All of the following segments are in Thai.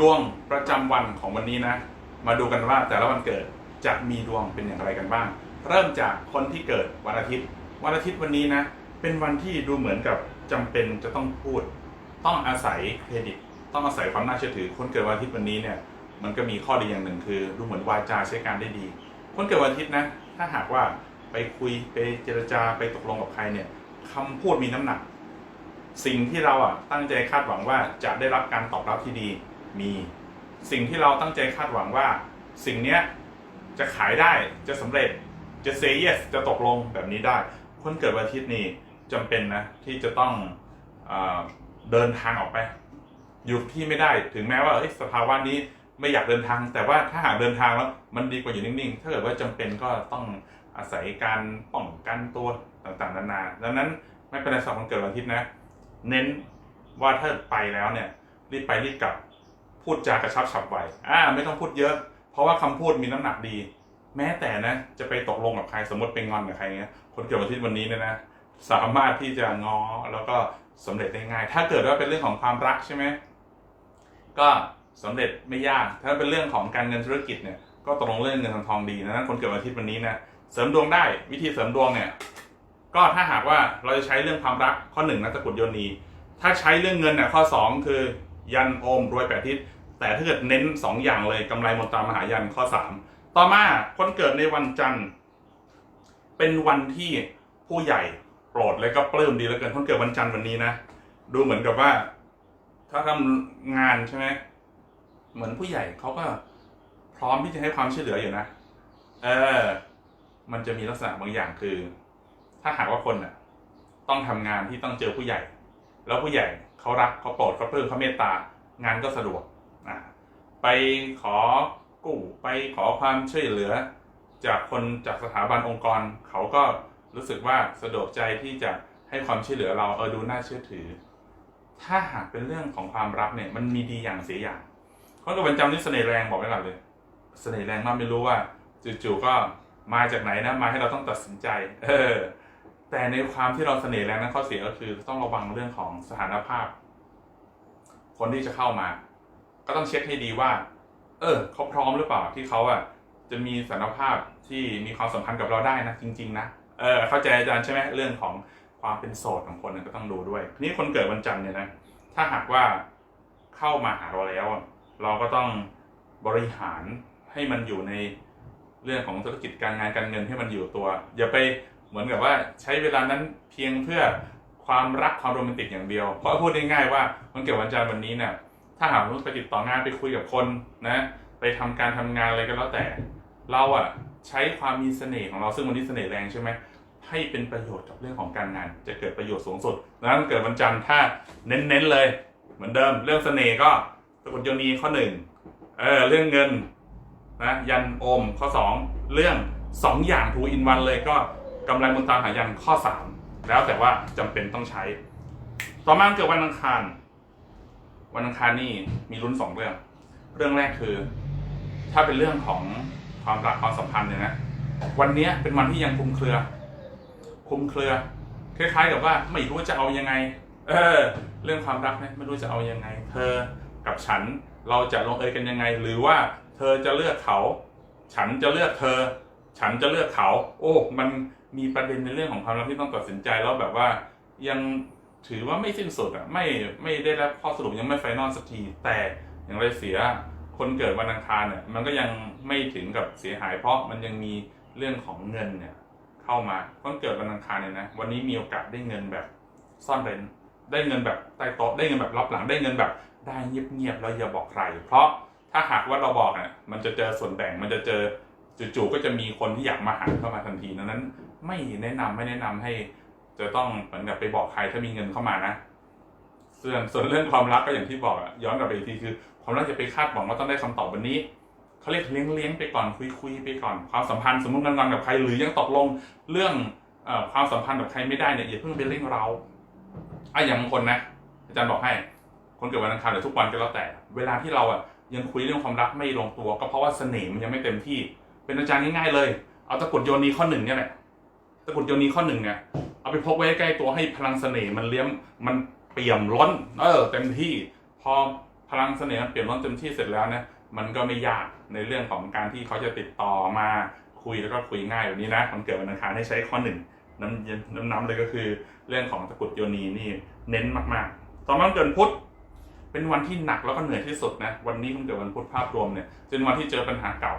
ดวงประจำวันของวันนี้นะ มาดูกันว่าแต่ละวันเกิดจะมีดวงเป็นอย่างไรกันบ้าง เริ่มจากคนที่เกิดวันอาทิตย์ วันอาทิตย์วันนี้นะ เป็นวันที่ดูเหมือนกับจำเป็นจะต้องพูด ต้องอาศัยเครดิต ต้องอาศัยความน่าเชื่อถือ คนเกิดวันอาทิตย์วันนี้เนี่ย มันก็มีข้อดีอย่างหนึ่งคือ ดูเหมือนวาจาใช้การได้ดี คนเกิดวันอาทิตย์นะ ถ้าหากว่าไปคุยไปเจรจาไปตกลงกับใครเนี่ยคำพูดมีน้ำหนัก สิ่งที่เราอะตั้งใจคาดหวังว่าจะได้รับการตอบรับที่ดี มีสิ่งที่เราตั้งใจคาดหวังว่า สิ่งเนี้ยจะขายได้จะสำเร็จจะ say yes จะตกลงแบบนี้ได้ คนเกิดวันอาทิตย์นี่จำเป็นนะที่จะต้องเอเดินทางออกไปอยู่ที่ไม่ได้ถึงแม้ว่าสภาวะนี้ไม่อยากเดินทาง แต่ว่าถ้าหากเดินทางแล้วมันดีกว่าอยู่นิ่งๆ ถ้าเกิดว่าจำเป็นก็ต้องอาศัยการป้องกันตัวต่างๆนานาดังนั้นไม่เป็นไรสำหรับคนเกิดวันอาทิตย์นะ เน้นว่าถ้าไปแล้วเนี่ยรีบไปรีบกลับ พูดจากระชับฉับไวอ่าไม่ต้องพูดเยอะ เพราะว่าคำพูดมีน้ำหนักดี แม้แต่นะ จะไปตกลงกับใครสมมติเป็นงอนกับใครเงี้ยคนเกิดวันอาทิตย์วันนี้เนี่ยนะ สามารถที่จะงอแล้วก็สำเร็จได้ง่าย ถ้าเกิดว่าเป็นเรื่องของความรักใช่ไหมก็สำเร็จไม่ยาก ถ้าเป็นเรื่องของการเงินธุรกิจเนี่ยก็ตกลงเรื่องเงินทองทองดีดังนั้นคนเกิดวันอาทิตย์วันนี้นะเสริมดวงได้วิธีเสริมดวงเนี่ยก็ถ้าหากว่าเราจะใช้เรื่องความรักข้อหนึ่งนะตะกุดโยนีถ้าใช้เรื่องเงินเนี่ยข้อสองคือยันโอมรวยแปดทิศ แต่ถ้าเกิดเน้นสองอย่างเลยกำไรมนตรามหายันข้อสามต่อมาคนเกิดในวันจันทร์ เป็นวันที่ผู้ใหญ่โปรดและก็ปลื้มดีเหลือเกินคนเกิดวันจันทร์วันนี้นะ ดูเหมือนกับว่า ถ้าทำงานใช่ไหมเหมือนผู้ใหญ่เขาก็พร้อมที่จะให้ความช่วยเหลืออยู่นะ เออ มันจะมีลักษณะบางอย่างคือ ถ้าหากว่าคนน่ะ ต้องทำงานที่ต้องเจอผู้ใหญ่ แล้วผู้ใหญ่เขารักเขาโปรดเขาปลื้มเขาเมตตางานก็สะดวก ไปขอกู้ไปขอความช่วยเหลือ จากคนจากสถาบันองค์กร เขาก็รู้สึกว่าสะดวกใจที่จะให้ความช่วยเหลือเราเออดูน่าเชื่อถือ ถ้าหากเป็นเรื่องของความรักเนี่ยมันมีดีอย่างเสียอย่างคนกับวันจำนี่เสน่ห์แรงบอกไว้ก่อนเลย เสน่ห์แรงมากไม่รู้ว่าจู่ๆก็มาจากไหนนะ มาให้เราต้องตัดสินใจ เออ แต่ในความที่เราเสน่ห์แรงนั้นข้อเสียก็คือต้องระวังเรื่องของสถานภาพ คนที่จะเข้ามา ก็ต้องเช็คให้ดีว่า เออเขาพร้อมหรือเปล่าที่เขาอะจะมีสานภาพที่มีความสัมพันธ์กับเราได้นะจริง ๆ นะเออเข้าใจอาจารย์ใช่ไหมเรื่องของความเป็นโสดของคนก็ต้องดูด้วยทีนี้คนเกิดวันจันทร์เนี่ยนะถ้าหากว่าเข้ามาหาเราแล้ว เราก็ต้องบริหารให้มันอยู่ในเรื่องของธุรกิจการงานการเงินให้มันอยู่ตัว อย่าไปเหมือนกับว่าใช้เวลานั้นเพียงเพื่อความรักความโรแมนติกอย่างเดียว เพราะพูดง่ายๆว่าคนเกิดวันจันทร์วันนี้เนี่ย ถ้าหากว่าไปติดต่องานไปคุยกับคนนะ ไปทำการทำงานอะไรก็แล้วแต่ เราอะใช้ความมีเสน่ห์ของเราซึ่งวันนี้เสน่ห์แรงใช่ไหมให้เป็นประโยชน์กับเรื่องของการงาน จะเกิดประโยชน์สูงสุดดังนั้นเกิดวันจันทร์ถ้าเน้นๆเลย เหมือนเดิม เรื่องเสน่ห์ก็สกุลโยนีข้อหนึ่งเออเรื่องเงินนะยันโอมข้อสองเรื่องสองอย่างทูอินวันเลยก็กำไรมุนตามหายันข้อสามแล้วแต่ว่าจำเป็นต้องใช้ ต่อมาเกิดวันอังคาร วันอังคารนี่มีลุ้นสองเรื่อง เรื่องแรกคือ ถ้าเป็นเรื่องของความรักความสัมพันธ์เนี่ยนะวันนี้เป็นวันที่ยังคุมเครือ คุมเครือคล้ายๆกับว่าไม่รู้จะเอายังไง เออ เรื่องความรักเนี่ยไม่รู้จะเอายังไง เธอกับฉันเราจะลงเอยกันยังไง หรือว่า เธอจะเลือกเขา ฉันจะเลือกเธอ ฉันจะเลือกเขา โอ้ มันมีประเด็นในเรื่องของความรักที่ต้องตัดสินใจแล้วแบบว่ายัง ถือว่าไม่สิ้นสุดอะไม่ไม่ได้รับข้อสรุปยังไม่ไฟนอลสักที แต่อย่างไรเสียคนเกิดวันอังคารเนี่ยมันก็ยังไม่ถึงกับเสียหาย เพราะมันยังมีเรื่องของเงินเนี่ยเข้ามาคนเกิดวันอังคารเนี่ยนะวันนี้มีโอกาสได้เงินแบบซ่อนเร้นได้เงินแบบใต้โต๊ะได้เงินแบบรับหลังได้เงินแบบได้เงียบๆแล้วอย่าบอกใคร เพราะถ้าหากว่าเราบอกเนี่ยมันจะเจอส่วนแบ่งมันจะเจอจู่ๆก็จะมีคนที่อยากมาหันเข้ามาทันทีดังนั้น ไม่แนะนำไม่แนะนำให้ จะต้องเหมือนกับไปบอกใครถ้ามีเงินเข้ามานะส่วนส่วนเรื่องความรักก็อย่างที่บอกอะย้อนกลับไปอีกทีคือ ความรักจะไปคาดหวังว่าต้องได้คำตอบวันนี้เขาเรียกเลี้ยงเลี้ยงไปก่อนคุยคุยไปก่อนความสัมพันธ์สมมติงอนๆกับใครหรือยังตกลงเรื่องอความสัมพันธ์กับใครไม่ได้เนี่ยอย่าเพิ่งไปเร่งเราอะอย่างบางคนนะอาจารย์บอกให้ คนเกิดวันอังคารหรือทุกวันก็แล้วแต่ เวลาที่เราอะยังคุยเรื่องความรักไม่ลงตัว ก็เพราะว่าเสน่ห์มันยังไม่เต็มที่ เป็นอาจารย์ง่ายๆเลย เอาตะกรุดโยนีข้อหนึ่งเนี่ยแหละ ตะกุดโยนีข้อหนึ่งเนี่ยเอาไปพกไว้ใกล้ตัวให้พลังเสน่ห์มันเลี้ยมมันเปี่ยมล้นเออเต็มที่พอพลังเสน่ห์มันเปี่ยนล้นเต็มที่เสร็จแล้วเนี่ยมันก็ไม่ยากในเรื่องของการที่เขาจะติดต่อมาคุยแล้วก็คุยง่ายแบบนี้นะคนเกิดวันอังคารให้ใช้ข้อหนึ่งน้ำเย็นน้ำน้ำเลยก็คือ เรื่องของตะกุดโยนีนี่เน้นมากๆ ต่อมาวันเกิดพุธเป็นวันที่หนักแล้วก็เหนื่อยที่สุดนะวันนี้คุณเกิดวันพุธภาพรวมเนี่ยเป็นวันที่เจอปัญหาเก่า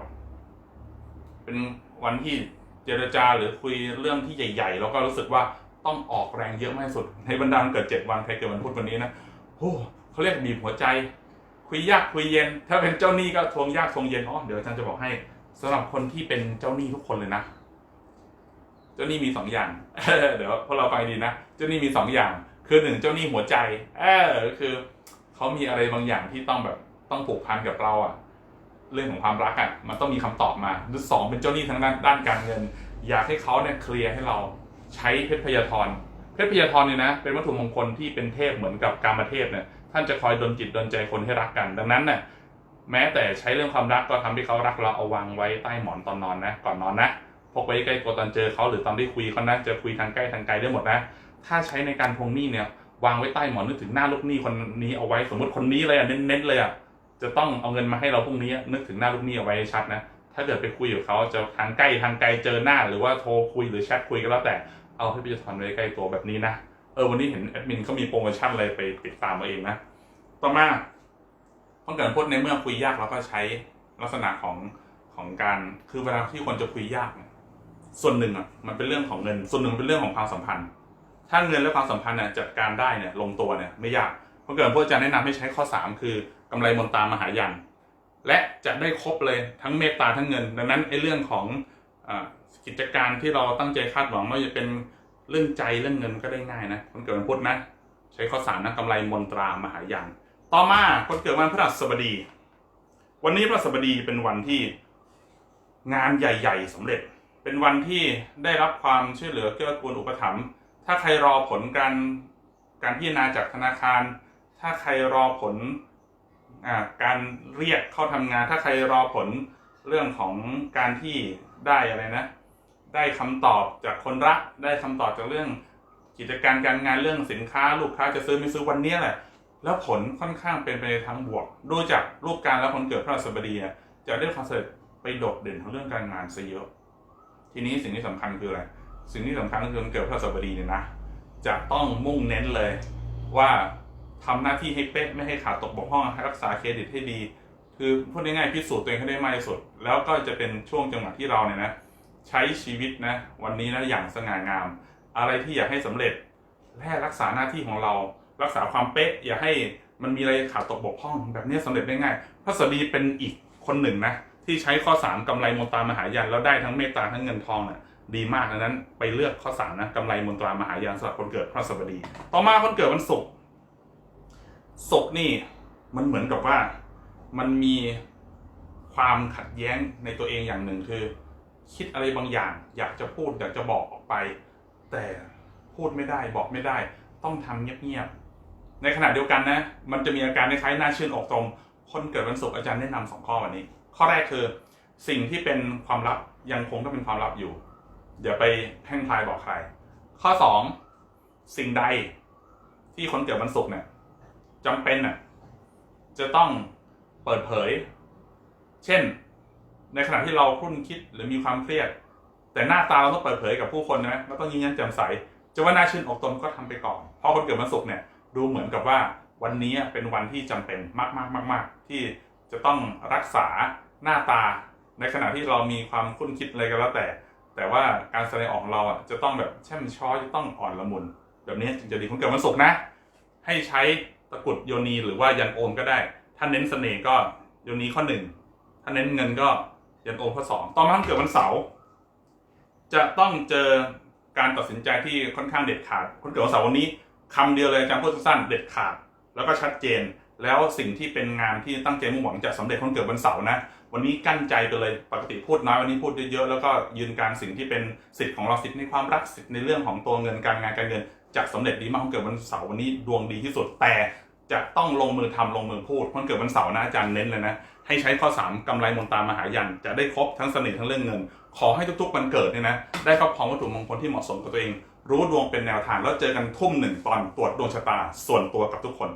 เป็นวันที่ เจรจาหรือคุยเรื่องที่ใหญ่ ๆ แล้วก็รู้สึกว่าต้องออกแรงเยอะมากที่สุด ในบรรดาเกิดเจ็ดวันใครเกิดวันพุธวันนี้นะโอ้เขาเรียกบีบหัวใจ คุยยากคุยเย็น ถ้าเป็นเจ้าหนี้ก็ทวงยากทวงเย็นอ๋อเดี๋ยวอาจารย์จะบอกให้สำหรับคนที่เป็นเจ้าหนี้ทุกคนเลยนะ เจ้าหนี้มีสองอย่างเดี๋ยวพวกเราไปดีนะเจ้าหนี้มีสองอย่าง คือหนึ่งเจ้าหนี้หัวใจเออคือเขามีอะไรบางอย่างที่ต้องแบบต้องผูกพันกับเราอะ เรื่องของความรักอะมันต้องมีคำตอบมาหรือสองเป็นเจ้าหนี้ทางด้านด้านการเงิน อยากให้เขาเนี่ยเคลียร์ให้เราใช้เพชรพยาธรเพชรพยาธรเนี่ยนะเป็นวัตถุมงคลที่เป็นเทพเหมือนกับกามเทพเนี่ยท่านจะคอยดลจิตดลใจคนให้รักกัน ดังนั้นเนี่ยแม้แต่ใช้เรื่องความรักก็ทำให้เขารักเราเอาวางไว้ใต้หมอนตอนนอนนะก่อนนอนนะพกไว้ใกล้ตัวตอนเจอเขาหรือตอนที่คุยเขานะจะคุยทางใกล้ทางไกลได้หมดนะ ถ้าใช้ในการทวงหนี้เนี่ยวางไว้ใต้หมอนนึกถึงหน้าลูกหนี้คนนี้เอาไว้สมมติคนนี้เลยอะเน้นๆเลยอะ จะต้องเอาเงินมาให้เราพรุ่งนี้นึกถึงหน้าลูกหนี้เอาไว้ให้ชัดนะ ถ้าเกิดไปคุยกับเขาจะทางใกล้ทางไกลเจอหน้า หรือว่าโทรคุยหรือแชทคุยก็แล้วแต่เอาให้พิจารณาไว้ใกล้ตัวแบบนี้นะเออวันนี้เห็นแอดมินเขามีโปรโมชั่นอะไรไปติดตามมาเองนะต่อมาต้องเกิดพูดในเมื่อคุยยากเราก็ใช้ลักษณะของของการคือเวลาที่คนจะคุยยากส่วนหนึ่งอะมันเป็นเรื่องของเงิน ส่วนหนึ่งเป็นเรื่องของความสัมพันธ์ ถ้าเงินและความสัมพันธ์เนี่ยจัดการได้เนี่ยลงตัวเนี่ยไม่ยาก พราะเกิดพวกอาจารย์แนะนำให้ใช้ข้อ 3 คือกำไรมนตามหายัน และจะได้ครบเลยทั้งเมตตาทั้งเงิน ดังนั้นไอ้เรื่องของอกิจการที่เราตั้งใจคาดหวังไม่ว่าจะเป็นเรื่องใจเรื่องเงินก็ได้ง่ายนะคนเกิดวันพุธนะ ใช้ข้อสามนะกำไรมนตรามหายันต่อมาคนเกิดวันพฤหัสบดี วันนี้พฤหัสบดีเป็นวันที่งานใหญ่ ๆสำเร็จ เป็นวันที่ได้รับความช่วยเหลือเกื้อกูลอุปถัมภ์ถ้าใครรอผลการการพิจารณาจากธนาคาร ถ้าใครรอผลอการเรียกเข้าทำงาน ถ้าใครรอผลเรื่องของการที่ได้อะไรนะ ได้คำตอบจากคนรัก ได้คำตอบจากเรื่องกิจการการงานเรื่องสินค้า ลูกค้าจะซื้อไม่ซื้อวันนี้แหละ แล้วผลค่อนข้างเป็นไปในทางบวก ดูจากรูปการแล้วคนเกิดพระราชบดีจะได้ความสำเร็จไปโดดเด่นทางเรื่องการงานซะเยอะ ทีนี้สิ่งที่สำคัญคืออะไร สิ่งที่สำคัญก็คือคนเกิดพระราชบดีเนี่ยนะ จะต้องมุ่งเน้นเลยว่า ทำหน้าที่ให้เป๊ะไม่ให้ขาดตกบกพร่องรักษาเครดิตให้ดี คือพูดง่ายๆพิสูจน์ตัวเองให้ได้มากที่สุด แล้วก็จะเป็นช่วงจังหวะที่เราเนี่ยนะใช้ชีวิตนะวันนี้นะอย่างสง่างาม อะไรที่อยากให้สำเร็จแค่รักษาหน้าที่ของเรา รักษาความเป๊ะ อย่าให้มันมีอะไรขาดตกบกพร่อง แบบนี้สำเร็จได้ง่ายพระสดีเป็นอีกคนหนึ่งนะที่ใช้ข้อ 3กำไรมนตรามหายันแล้วได้ทั้งเมตตาทั้งเงินทองน่ะดีมากดังนั้นไปเลือกข้อ3นะกำไรมนตรามหายันสำหรับคนเกิดพระสบดี ต่อมาคนเกิดวันศุกร์ ศกนี่มันเหมือนกับว่ามันมีความขัดแย้งในตัวเองอย่างหนึ่งคือ คิดอะไรบางอย่าง อยากจะพูดอยากจะบอกออกไป แต่พูดไม่ได้บอกไม่ได้ ต้องทำเงียบๆในขณะเดียวกันนะ มันจะมีอาการคล้ายๆหน้าชื่นอกตรงคนเกิดวันศุกร์อาจารย์แนะนำสองข้อวันนี้ ข้อแรกคือสิ่งที่เป็นความลับยังคงต้องเป็นความลับอยู่อย่าไปแพ่งพายบอกใคร ข้อสองสิ่งใดที่คนเกิดวันศุกร์เนี่ย จำเป็นน่ะจะต้องเปิดเผย เช่น ในขณะที่เราคุ้นคิดหรือมีความเครียด แต่หน้าตาเราต้องเปิดเผยกับผู้คนนะเราต้องยิ้มแย้มแจ่มใสจะว่าน่าชื่นอกตนก็ทำไปก่อน เพราะคนเกิดวันศุกร์เนี่ยดูเหมือนกับว่าวันนี้เป็นวันที่จำเป็นมากๆมากๆที่จะต้องรักษาหน้าตา ในขณะที่เรามีความคุ้นคิดอะไรก็แล้วแต่ แต่ว่าการแสดงออกเราอะจะต้องแบบแช่มช้อยจะต้องอ่อนละมุน แบบนี้จึงจะดีคนเกิดวันศุกร์นะ ให้ใช้ ตะกรุดโยนีหรือว่ายันโอมก็ได้ ถ้าเน้นเสน่ห์ก็โยนีข้อหนึ่งถ้าเน้นเงินก็ยันโอมข้อสองต่อมาคนเกิดวันเสาร์จะต้องเจอการตัดสินใจที่ค่อนข้างเด็ดขาด คนเกิดวันเสาร์วันนี้คำเดียวเลยอาจารย์พูดสั้นๆเด็ดขาด แล้วก็ชัดเจน แล้วสิ่งที่เป็นงานที่ตั้งใจมุ่งหวังจะสำเร็จคนเกิดวันเสาร์นะ วันนี้กั้นใจไปเลยปกติพูดน้อยวันนี้พูดเยอะๆแล้วก็ยืนการสิ่งที่เป็นสิทธิ์ของเราสิทธิ์ในความรักสิทธิ์ในเรื่องของตัวเงินการงานการเงิน จะสำเร็จดีมากคนเกิดวันเสาร์วันนี้ดวงดีที่สุดแต่จะต้องลงมือทำลงมือพูดคนเกิดวันเสาร์นะอาจารย์เน้นเลยนะให้ใช้ข้อ 3กำไรมนตามมหายัน จะได้ครบทั้งเสน่ห์ทั้งเรื่องเงิน ขอให้ทุกๆวันเกิดเนี่ยนะได้ครอบครองวัตถุมงคลที่เหมาะสมกับตัวเอง รู้ดวงเป็นแนวทางแล้วเจอกันทุ่มหนึ่งตอนตรวจดวงชะตาส่วนตัวกับทุกคน